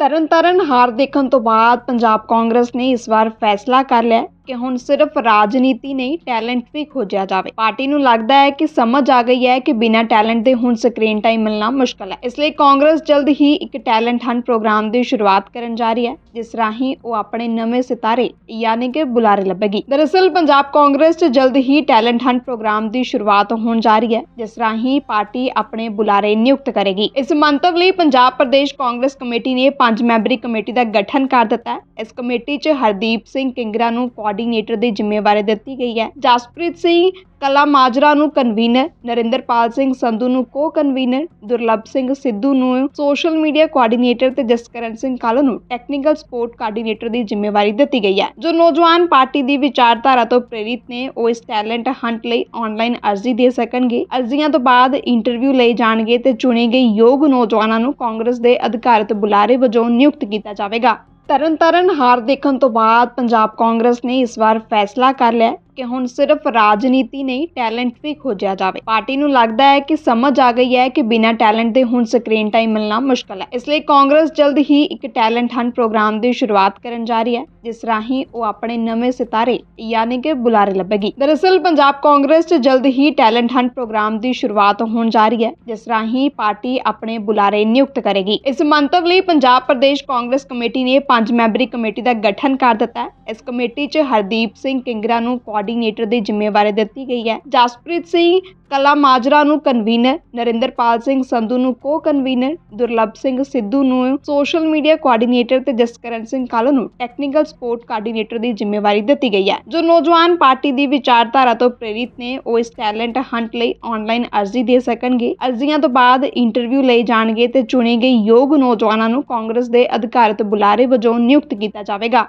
ਤਰਨਤਾਰਨ ਹਾਰ ਦੇਖਣ ਤੋਂ ਬਾਅਦ ਪੰਜਾਬ ਕਾਂਗਰਸ ਨੇ ਇਸ ਵਾਰ ਫੈਸਲਾ ਕਰ ਲਿਆ ਕਿ ਹੁਣ ਸਿਰਫ ਰਾਜਨੀਤੀ ਨਹੀਂ ਟੈਲੈਂਟ ਵੀ ਖੋਜਿਆ ਜਾਵੇ। ਪਾਰਟੀ ਨੂੰ ਲੱਗਦਾ ਹੈ ਕਿ ਸਮਝ ਆ ਗਈ ਹੈ ਕਿ ਬਿਨਾਂ ਟੈਲੈਂਟ ਦੇ ਹੁਣ ਸਕਰੀਨ ਟਾਈਮ ਮਿਲਣਾ ਮੁਸ਼ਕਲ ਹੈ। ਇਸ ਲਈ ਕਾਂਗਰਸ ਜਲਦ ਹੀ ਇੱਕ ਟੈਲੈਂਟ ਹੰਟ ਪ੍ਰੋਗਰਾਮ ਦੀ ਸ਼ੁਰੂਆਤ ਕਰਨ ਜਾ ਰਹੀ ਹੈ, ਜਿਸ ਰਾਹੀਂ ਉਹ ਆਪਣੇ ਨਵੇਂ ਸਿਤਾਰੇ ਯਾਨੀ ਕਿ ਬੁਲਾਰੇ ਲੱਭੇਗੀ। ਦਰਅਸਲ ਪੰਜਾਬ ਕਾਂਗਰਸ 'ਚ ਜਲਦ ਹੀ ਟੈਲੈਂਟ ਹੰਟ ਪ੍ਰੋਗਰਾਮ ਦੀ ਸ਼ੁਰੂਆਤ ਹੋਣ ਜਾ ਰਹੀ ਹੈ, ਜਿਸ ਰਾਹੀਂ ਪਾਰਟੀ ਆਪਣੇ ਬੁਲਾਰੇ ਨਿਯੁਕਤ ਕਰੇਗੀ। ਇਸ ਮੰਤਵ ਲਈ ਪੰਜਾਬ ਪ੍ਰਦੇਸ਼ ਕਾਂਗਰਸ ਕਮੇਟੀ ਨੇ ਪੰਜ ਮੈਂਬਰੀ ਕਮੇਟੀ ਦਾ ਗਠਨ ਕਰ ਦਿੱਤਾ ਹੈ। ਇਸ ਕਮੇਟੀ 'ਚ ਹਰਦੀਪ ਸਿੰਘ ਕਿੰਗਰਾ ਨੂੰ ਕੋਆਰਡੀਨੇਟਰ ਦੀ ਜ਼ਿੰਮੇਵਾਰੀ ਦਿੱਤੀ ਗਈ ਹੈ। ਜਸਪ੍ਰੀਤ ਸਿੰਘ ਕਲਾ ਮਾਜਰਾ ਨੂੰ ਕਨਵੀਨਰ ਨਰਿੰਦਰਪਾਲ ਸਿੰਘ ਸੰਧੂ ਨੂੰ ਕੋ ਕਨਵੀਨਰ ਦੁਰਲਭ ਸਿੰਘ ਸਿੱਧੂ ਨੂੰ ਸੋਸ਼ਲ ਮੀਡੀਆ ਕੋਆਰਡੀਨੇਟਰ ਤੇ ਜਸਕਰਨ ਸਿੰਘ ਕਾਲੋ ਨੂੰ ਟੈਕਨੀਕਲ ਸਪੋਰਟ ਕੋਆਰਡੀਨੇਟਰ ਦੀ ਜ਼ਿੰਮੇਵਾਰੀ ਦਿੱਤੀ ਗਈ ਹੈ। ਜੋ ਨੌਜਵਾਨ ਪਾਰਟੀ ਦੀ ਵਿਚਾਰਧਾਰਾ ਤੋਂ ਪ੍ਰੇਰਿਤ ਨੇ, ਉਹ ਇਸ ਟੈਲੈਂਟ ਹੰਟ ਲਈ ਆਨਲਾਈਨ ਅਰਜ਼ੀ ਦੇ ਸਕਣਗੇ। ਅਰਜ਼ੀਆਂ ਤੋਂ ਬਾਅਦ ਇੰਟਰਵਿਊ ਲਏ ਜਾਣਗੇ ਤੇ ਚੁਣੇ ਗਏ ਯੋਗ ਨੌਜਵਾਨਾਂ ਨੂੰ ਕਾਂਗਰਸ ਦੇ ਅਧਿਕਾਰਤ ਬੁਲਾਰੇ ਵਜੋਂ ਨਿਯੁਕਤ ਕੀਤਾ ਜਾਵੇਗਾ। ਤਰਨਤਾਰਨ ਹਾਰ ਦੇਖਣ ਤੋਂ ਬਾਅਦ ਪੰਜਾਬ ਕਾਂਗਰਸ ਨੇ ਇਸ ਵਾਰ ਫੈਸਲਾ ਕਰ ਲਿਆ ਕਿ ਹੁਣ ਸਿਰਫ ਰਾਜਨੀਤੀ ਨਹੀਂ, ਟੈਲੈਂਟ ਵੀ ਖੋਜਿਆ ਜਾਵੇ। ਪਾਰਟੀ ਨੂੰ ਲੱਗਦਾ ਹੈ ਕਿ ਸਮਝ ਆ ਗਈ ਹੈ ਕਿ ਬਿਨਾਂ ਟੈਲੈਂਟ ਦੇ ਹੁਣ ਸਕਰੀਨ ਟਾਈਮ ਮਿਲਣਾ ਮੁਸ਼ਕਲ ਹੈ। ਇਸ ਲਈ ਕਾਂਗਰਸ ਜਲਦ ਹੀ ਇੱਕ ਟੈਲੈਂਟ ਹੰਟ ਪ੍ਰੋਗਰਾਮ ਦੀ ਸ਼ੁਰੂਆਤ ਕਰਨ ਜਾ ਰਹੀ ਹੈ। ਜਿਸ ਰਾਹੀਂ ਉਹ ਆਪਣੇ ਨਵੇਂ ਸਿਤਾਰੇ, ਯਾਨੀ ਕਿ ਬੁਲਾਰੇ ਲੱਭੇਗੀ। ਦਰਅਸਲ, ਪੰਜਾਬ ਕਾਂਗਰਸ 'ਚ ਜਲਦ ਹੀ ਟੈਲੈਂਟ ਹੰਟ ਪ੍ਰੋਗਰਾਮ ਦੀ ਸ਼ੁਰੂਆਤ ਹੋਣ ਜਾ ਰਹੀ ਹੈ, ਜਿਸ ਰਾਹੀਂ ਪਾਰਟੀ ਆਪਣੇ ਬੁਲਾਰੇ ਨਿਯੁਕਤ ਕਰੇਗੀ। ਇਸ ਮੰਤਵ ਲਈ ਪੰਜਾਬ ਪ੍ਰਦੇਸ਼ ਕਾਂਗਰਸ ਕਮੇਟੀ ਨੇ ਪੰਜ ਮੈਂਬਰੀ ਕਮੇਟੀ ਦਾ ਗਠਨ ਕਰ ਦਿੱਤਾ ਹੈ। ਇਸ ਕਮੇਟੀ 'ਚ ਹਰਦੀਪ ਸਿੰਘ ਕਿੰਗਰਾ ਨੂੰ ਕੋਆਰਡੀਨੇਟਰ ਦੀ ਜ਼ਿੰਮੇਵਾਰੀ ਦਿੱਤੀ ਗਈ ਹੈ। ਜਸਪ੍ਰੀਤ ਸਿੰਘ ਕਲਾ ਮਾਜਰਾ ਨੂੰ ਕਨਵੀਨਰ ਨਰਿੰਦਰਪਾਲ ਸਿੰਘ ਸੰਧੂ ਨੂੰ ਕੋ ਕਨਵੀਨਰ ਦੁਰਲਭ ਸਿੰਘ ਸਿੱਧੂ ਨੂੰ ਸੋਸ਼ਲ ਮੀਡੀਆ ਕੋਆਰਡੀਨੇਟਰ ਤੇ ਜਸਕਰਨ ਸਿੰਘ ਕਾਲੋ ਨੂੰ ਟੈਕਨੀਕਲ ਸਪੋਰਟ ਕੋਆਰਡੀਨੇਟਰ ਦੀ ਜ਼ਿੰਮੇਵਾਰੀ ਦਿੱਤੀ ਗਈ ਹੈ। ਜੋ ਨੌਜਵਾਨ ਪਾਰਟੀ ਦੀ ਵਿਚਾਰਧਾਰਾ ਤੋਂ ਪ੍ਰੇਰਿਤ ਨੇ, ਉਹ ਇਸ ਟੈਲੈਂਟ ਹੰਟ ਲਈ ਆਨਲਾਈਨ ਅਰਜ਼ੀ ਦੇ ਸਕਣਗੇ। ਅਰਜ਼ੀਆਂ ਤੋਂ ਬਾਅਦ ਇੰਟਰਵਿਊ ਲਈ ਜਾਣਗੇ ਤੇ ਚੁਣੇ ਗਏ ਯੋਗ ਨੌਜਵਾਨਾਂ ਨੂੰ ਕਾਂਗਰਸ ਦੇ ਅਧਿਕਾਰਤ ਬੁਲਾਰੇ ਵਜੋਂ ਨਿਯੁਕਤ ਕੀਤਾ ਜਾਵੇਗਾ।